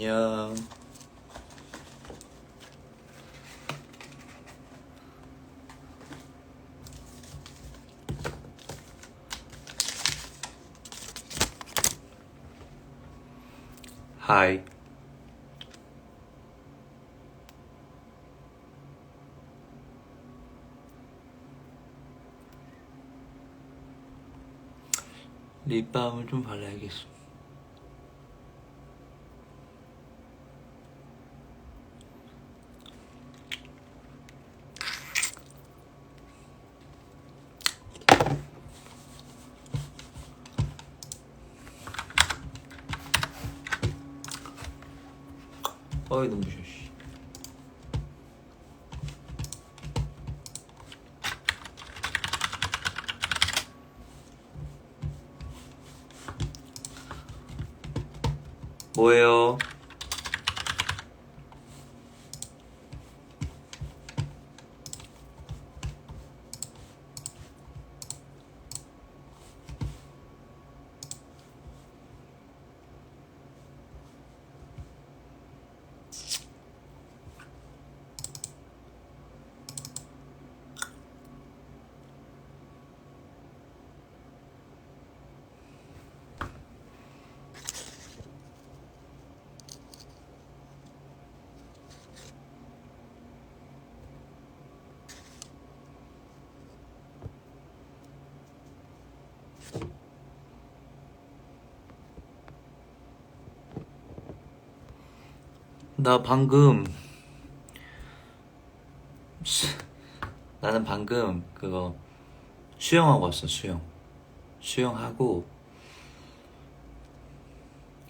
안녕. 하이. 립밤을 좀 발라야겠어. 어이 싫어. 씨. 뭐예요? 나 방금 수- 나는 방금 그거 수영하고 왔어 수영 수영하고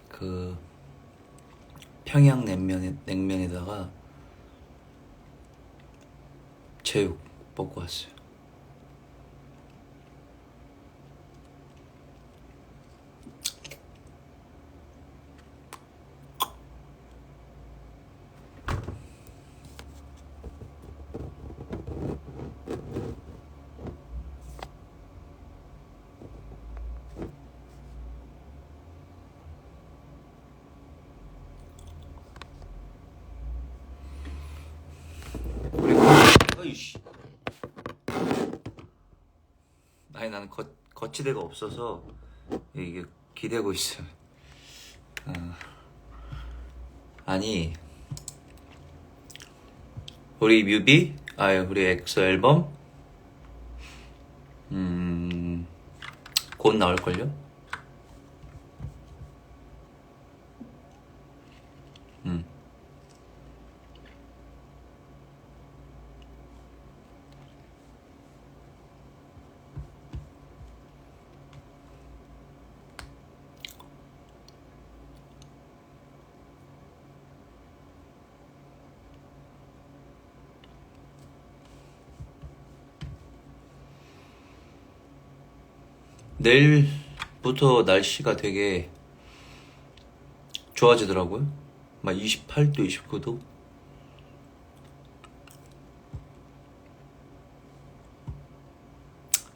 그 평양 냉면에 냉면에다가 제육 먹고 왔어요. 우리 거- 어이씨. 아니 나는 거, 거치대가 없어서 이게 기대고 있어. 어. 아니 우리 뮤비, 아 우리 엑소 앨범, 음곧 나올 걸요. 내일부터 날씨가 되게 좋아지더라고요. 막 28도, 29도.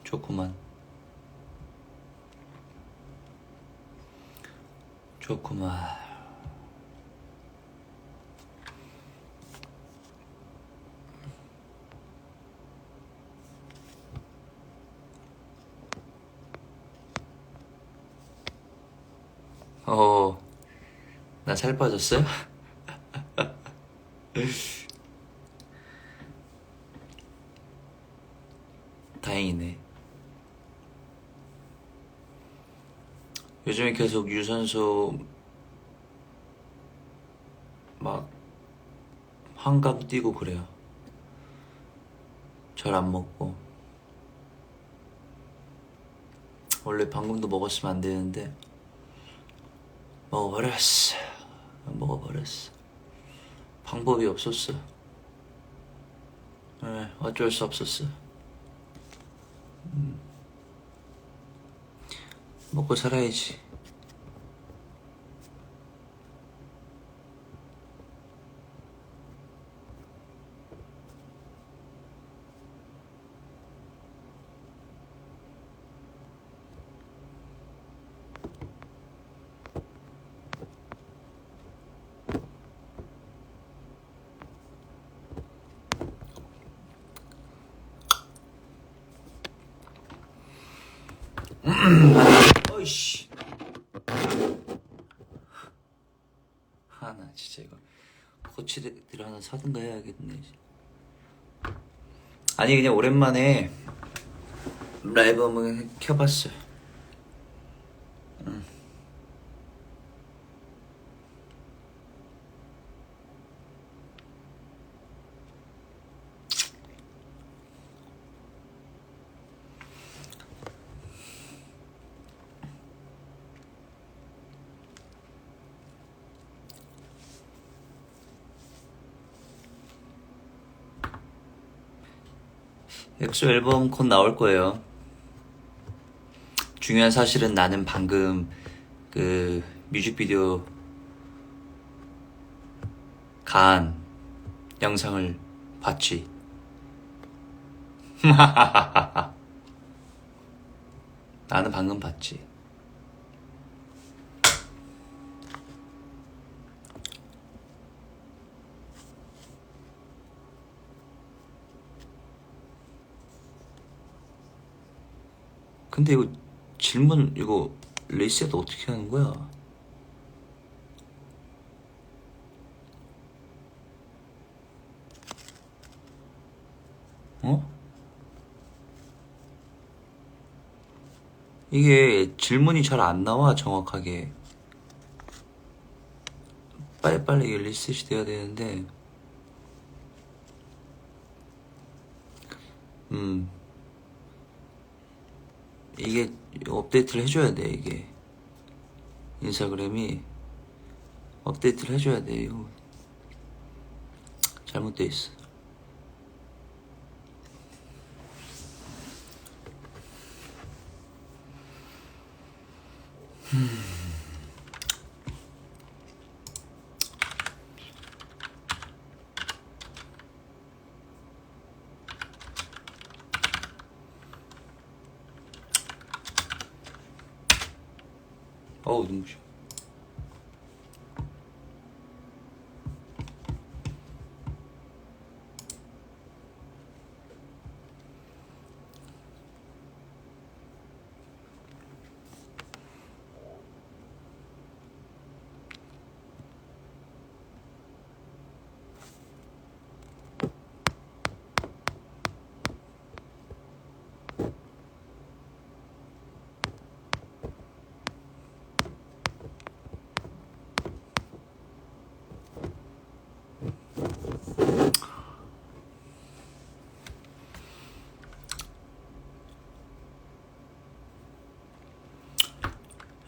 좋구만. 좋구만. 어, 나 살 빠졌어요? 다행이네. 요즘에 계속 유산소 막 한강 뛰고 그래요. 잘 안 먹고. 원래 방금도 먹었으면 안 되는데 먹어버렸어. 먹어버렸어. 방법이 없었어. 네, 어쩔 수 없었어. 음. 먹고 살아야지. 어이씨. 아, 나 진짜 이거 코치들 하나 사든가 해야겠네. 아니 그냥 오랜만에 라이브 한번 켜봤어. 응. 엑소 앨범 곧 나올 거예요. 중요한 사실은 나는 방금 그 뮤직비디오 간 영상을 봤지. 나는 방금 봤지. 근데 이거 질문 이거 레이스에도 어떻게 하는 거야? 어? 이게 질문이 잘 안 나와 정확하게 빨리빨리 리셋이 돼야 되는데 음 이게 업데이트를 해줘야 돼 이게. 인스타그램이 업데이트를 해줘야 돼 이거. 잘못돼 있어. 어 우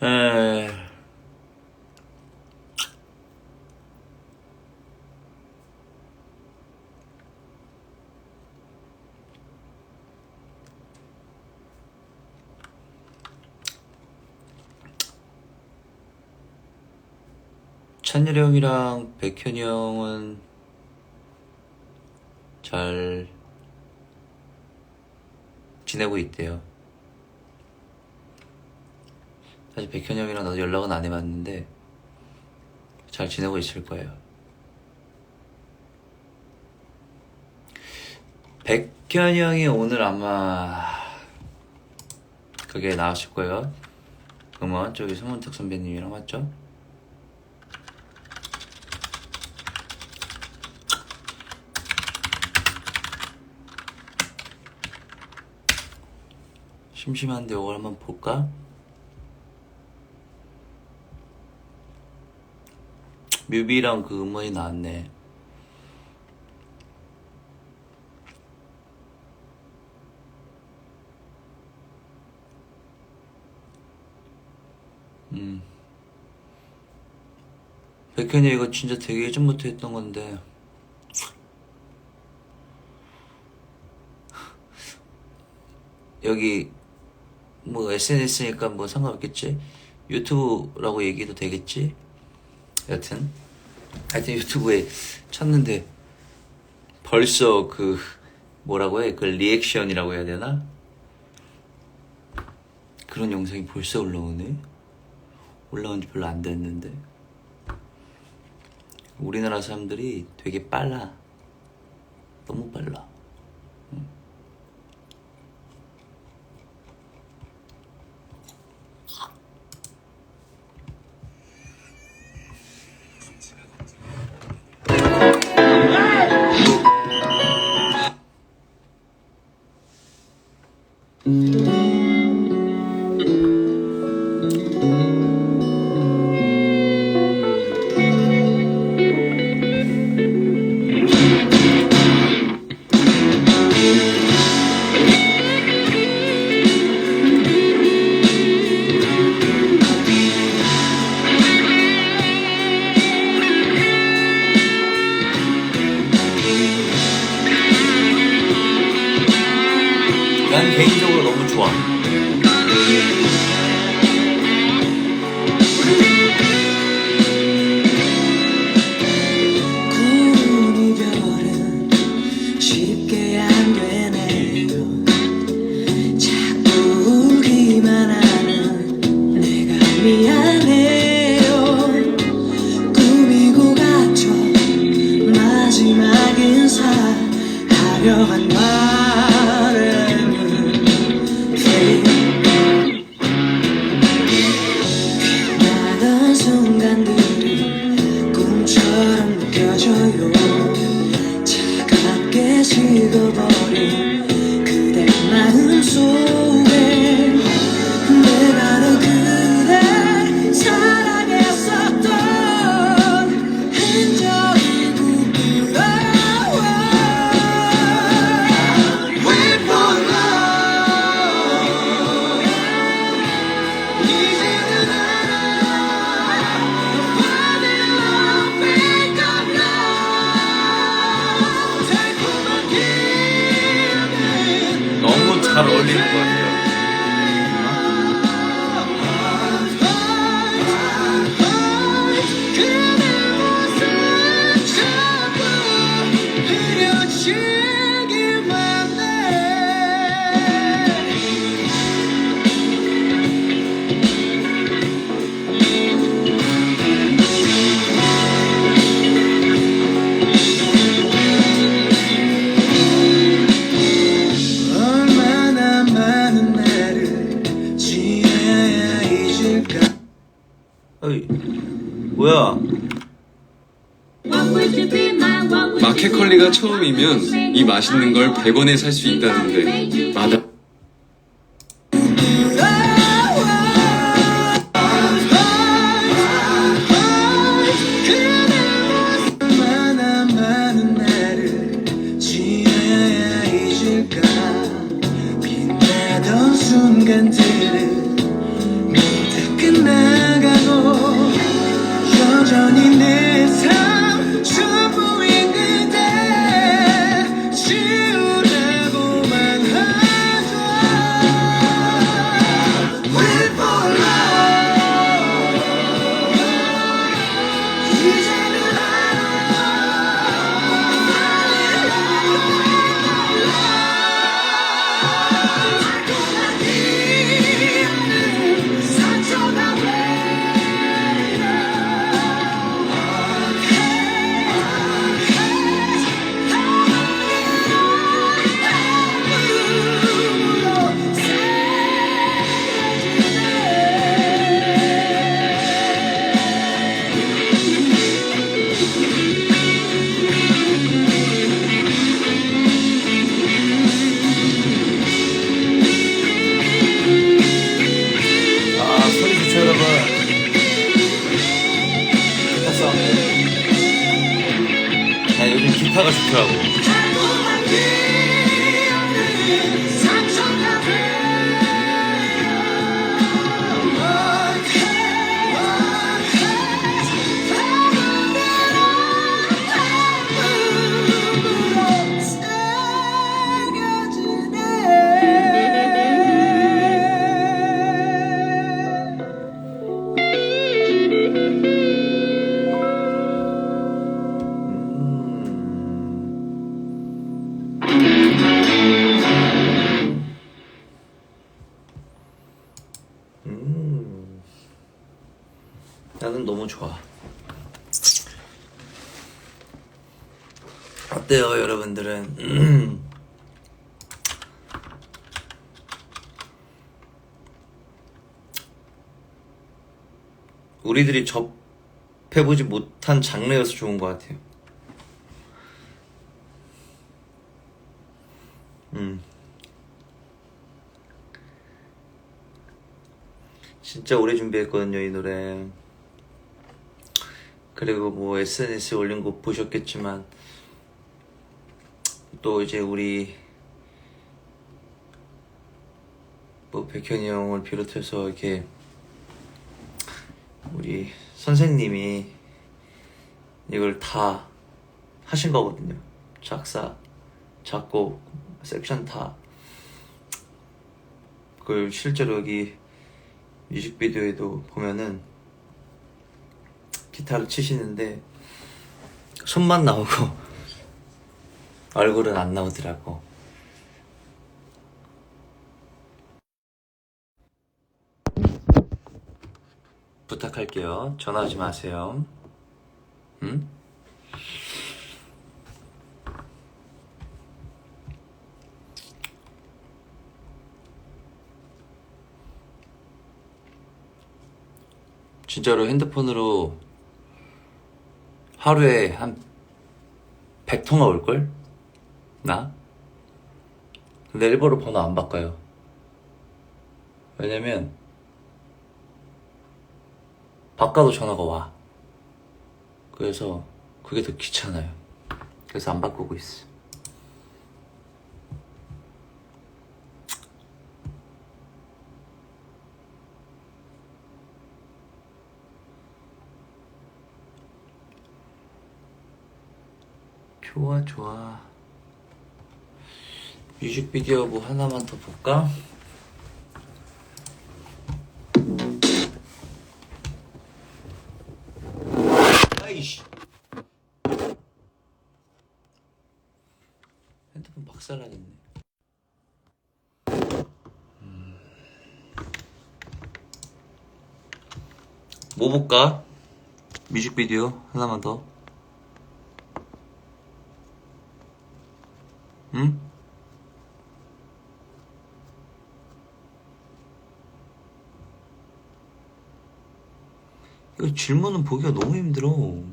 에... 찬열이 형이랑 백현이 형은 잘 지내고 있대요. 사실 백현이 형이랑 나도 연락은 안 해봤는데 잘 지내고 있을 거예요. 백현이 형이 오늘 아마 그게 나왔을 거예요. 음원 저기 송문탁 선배님이랑 맞죠? 심심한데 이걸 한번 볼까? 뮤비랑 그 음원이 나왔네. 음. 백현이 이거 진짜 되게 예전부터 했던 건데. 여기 뭐 SNS니까 뭐 상관없겠지? 유튜브라고 얘기해도 되겠지? 여튼 하여튼 유튜브에 쳤는데 벌써 그 뭐라고 해? 그 리액션이라고 해야 되나? 그런 영상이 벌써 올라오네? 올라온 지 별로 안 됐는데 우리나라 사람들이 되게 빨라 너무 빨라 인사 이 맛있는 걸 100원에 살 수 있다는데. 마다 순간들은 나는 너무 좋아. 어때요, 여러분들은? 음. 우리들이 접해보지 못한 장르여서 좋은 것 같아요. 음. 진짜 오래 준비했거든요, 이 노래. 그리고 뭐 SNS에 올린 거 보셨겠지만 또 이제 우리 뭐 백현이 형을 비롯해서 이렇게 우리 선생님이 이걸 다 하신 거거든요. 작사, 작곡, 섹션 다. 그걸 실제로 여기 뮤직비디오에도 보면은 기타를 치시는데 손만 나오고 얼굴은 안 나오더라고. 부탁할게요. 전화하지 마세요. 응? 진짜로 핸드폰으로 하루에 한 100통화 올걸? 나? 근데 일부러 번호 안 바꿔요. 왜냐면, 바꿔도 전화가 와. 그래서 그게 더 귀찮아요. 그래서 안 바꾸고 있어. 좋아, 좋아. 뮤직비디오 뭐 하나만 더 볼까? 아이씨. 핸드폰 박살나겠네. 음. 뭐 볼까? 뮤직비디오 하나만 더. 응? 이거 질문은 보기가 너무 힘들어. 어?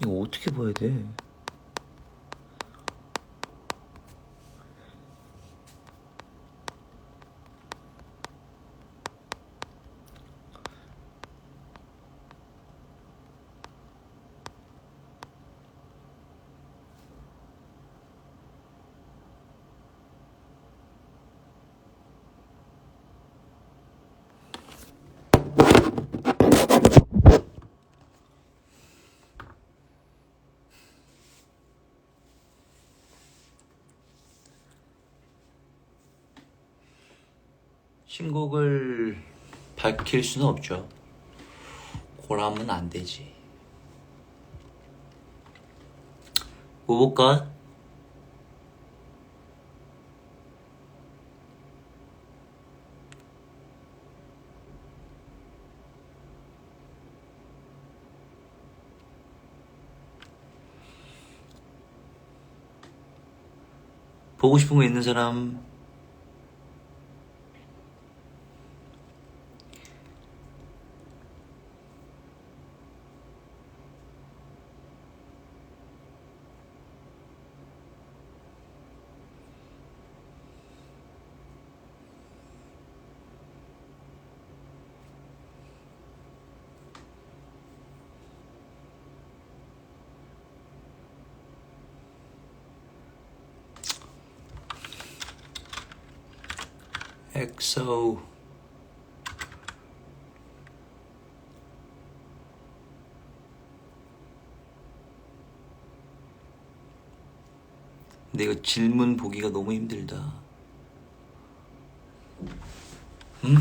이거 어떻게 봐야 돼? 신곡을 밝힐 수는 없죠. 고라면 안 되지. 뭐 볼까? 보고 싶은 거 있는 사람 엑소 근데 이거 질문 보기가 너무 힘들다. 음?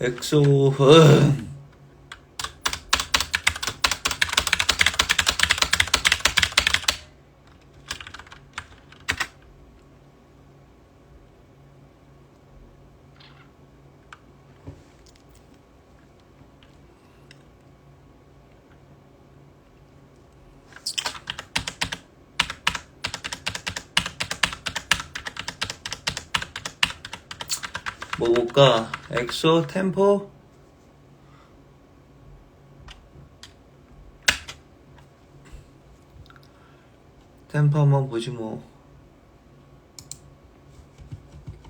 엑소 뭐 볼까? 엑소 템포? 템포 한번 보지 뭐.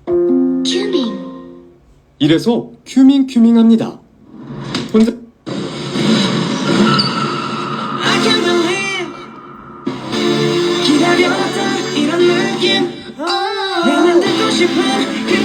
큐밍 이래서 큐밍 큐밍 합니다. 혼자 I can't believe 기다려왔던 이런 느낌 내맘 듣고 싶은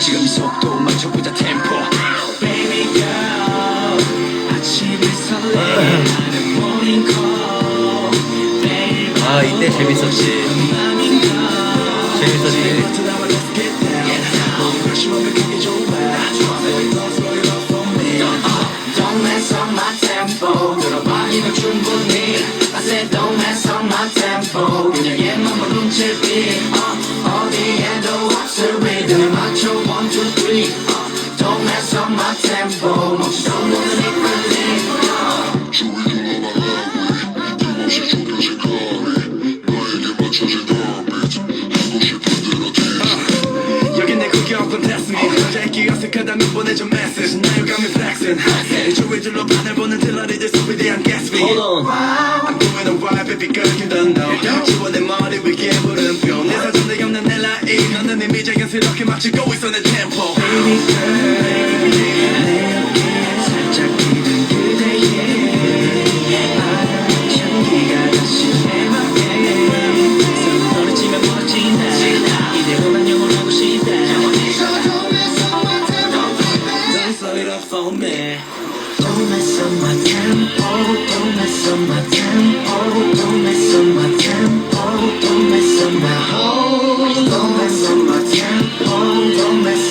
지금 이 속도 맞춰보자 템포. Baby girl 아침에 설레하는 morning call. 아 이때 재밌었지. 재밌었지 짧게 어색하다면 보내줘 메시지. 나유감이 flexing 조회줄로 판을 보는 들러리들 소비에 대한 Gatsby Hold on. I'm doing alright baby girl you don't know. 내 머리 위에 물음표. 내 사전에 없는 내 라인. 너는 이미 자연스럽게 맞추고 있어 내 템포 Baby girl Up for me. Don't mess up my tempo Don't mess up my tempo Don't mess up my tempo Don't mess up my whole Don't mess up my tempo Don't mess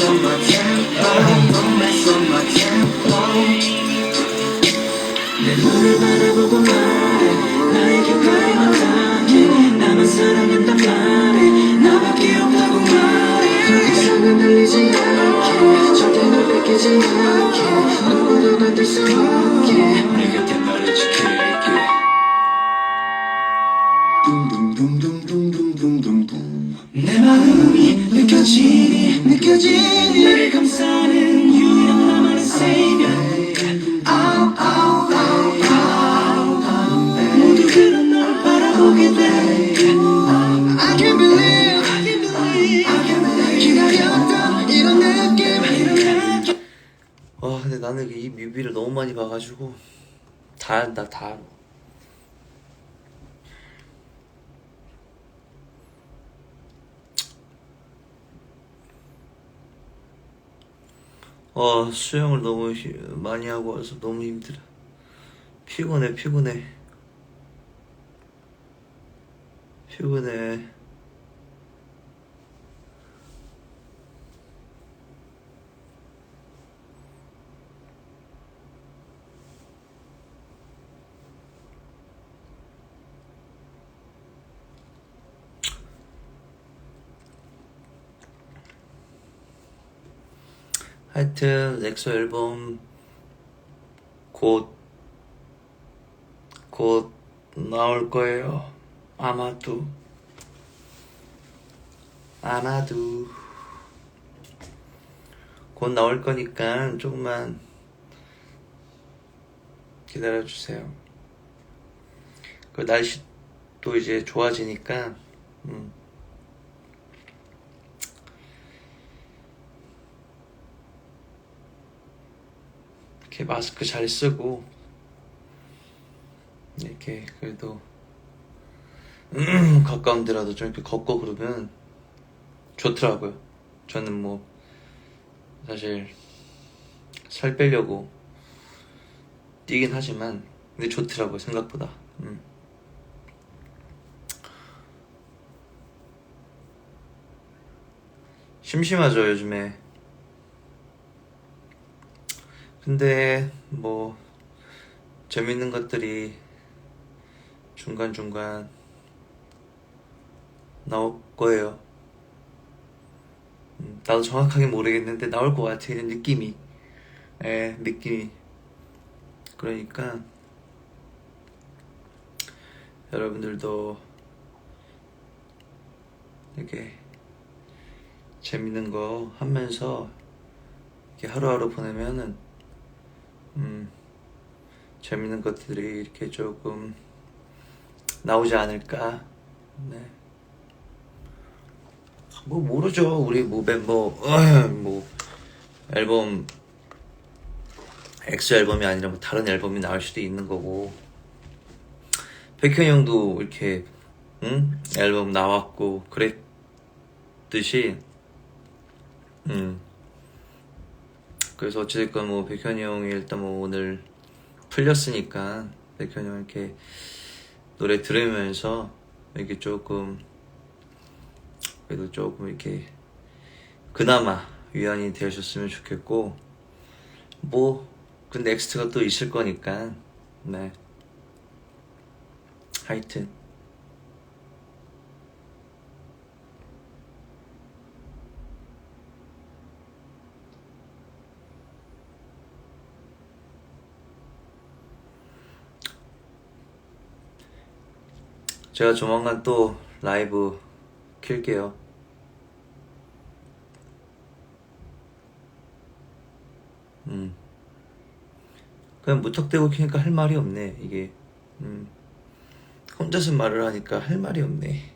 들리지 않게. 절대 널 뺏기지 않게. 누구도 건들 수 없게. 내 곁에 너를 지킬게. 내 마음이 느껴지니 느껴지니. 나를 감싸는 이 뮤비를 너무 많이 봐가지고 다 안다 다. 알아 어 수영을 너무 히- 많이 하고 와서 너무 힘들어. 피곤해 피곤해. 피곤해 하여튼 엑소 앨범 곧, 곧 나올 거예요. 아마도. 아마도. 곧 나올 거니까 조금만 기다려주세요. 그 날씨도 이제 좋아지니까, 음. 이렇게 마스크 잘 쓰고 이렇게 그래도 음, 가까운 데라도 좀 이렇게 걷고 그러면 좋더라고요. 저는 뭐 사실 살 빼려고 뛰긴 하지만 근데 좋더라고요 생각보다. 음. 심심하죠 요즘에. 근데 뭐 재밌는 것들이 중간중간 나올 거예요. 음, 나도 정확하게 모르겠는데 나올 것 같아 이런 느낌이. 에 느낌이. 그러니까 여러분들도 이렇게 재밌는 거 하면서 이렇게 하루하루 보내면은 음, 재밌는 것들이 이렇게 조금 나오지 않을까. 네. 뭐 모르죠. 우리 뭐 멤버 뭐 앨범 엑소 앨범이 아니라 뭐 다른 앨범이 나올 수도 있는 거고 백현 형도 이렇게 응 앨범 나왔고 그랬듯이 음 그래서 어찌됐건 뭐 백현이 형이 일단 뭐 오늘 풀렸으니까 백현이 형 이렇게 노래 들으면서 이렇게 조금 그래도 조금 이렇게 그나마 위안이 되셨으면 좋겠고 뭐 그 넥스트가 또 있을 거니까 네. 하여튼 제가 조만간 또 라이브 킬게요. 음. 그냥 무턱대고 키니까 할 말이 없네, 이게. 음. 혼자서 말을 하니까 할 말이 없네.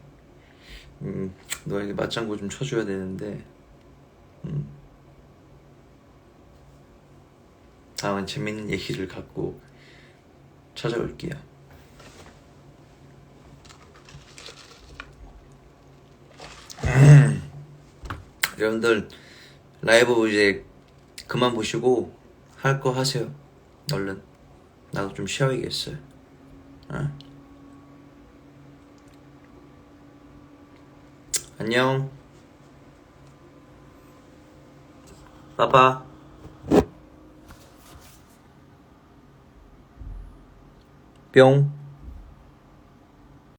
음, 너에게 맞장구 좀 쳐줘야 되는데, 음. 다음은 재밌는 얘기를 갖고 찾아올게요. 여러분들 라이브 이제 그만 보시고 할 거 하세요. 얼른 나도 좀 쉬어야겠어요. 어? 안녕. 빠빠. 뿅.